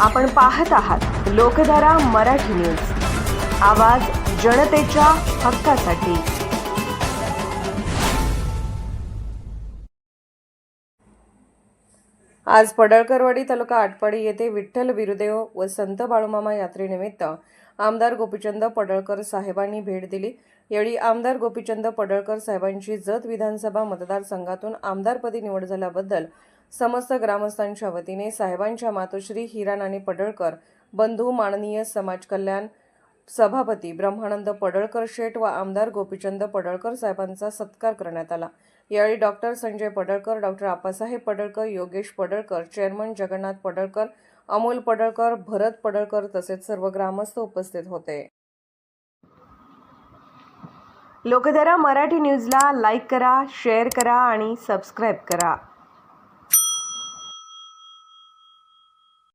आपण पाहत आहात लोकधारा मराठी न्यूज. आवाज जनतेच्या हक्कासाठी. आज पडळकरवाडी तालुका आटपाडी येथे विठ्ठल बिरुदेव व संत बाळूमामा यात्रेनिमित्त आमदार गोपीचंद पडळकर साहेबांनी भेट दिली. यावेळी आमदार गोपीचंद पडळकर साहेबांची जत विधानसभा मतदारसंघातून आमदारपदी निवड झाल्याबद्दल समस्त ग्रामस्थांच्या वतीने साहेबांच्या मातोश्री हिरानाने पडळकर बंधू माननीय समाज कल्याण सभापती ब्रह्मानंद पडळकर शेठ व आमदार गोपीचंद पडळकर साहेबांचा सत्कार करण्यात आला. यावेळी doctor Sanjay Padalkar doctor Appasaheb Padalkar Yogesh Padalkar chairman Jagannath Padalkar Amol Padalkar Bharat Padalkar तसेच सर्व ग्रामस्थ उपस्थित होते. लोकधारा मराठी न्यूजला लाईक करा शेअर करा आणि सबस्क्राईब करा.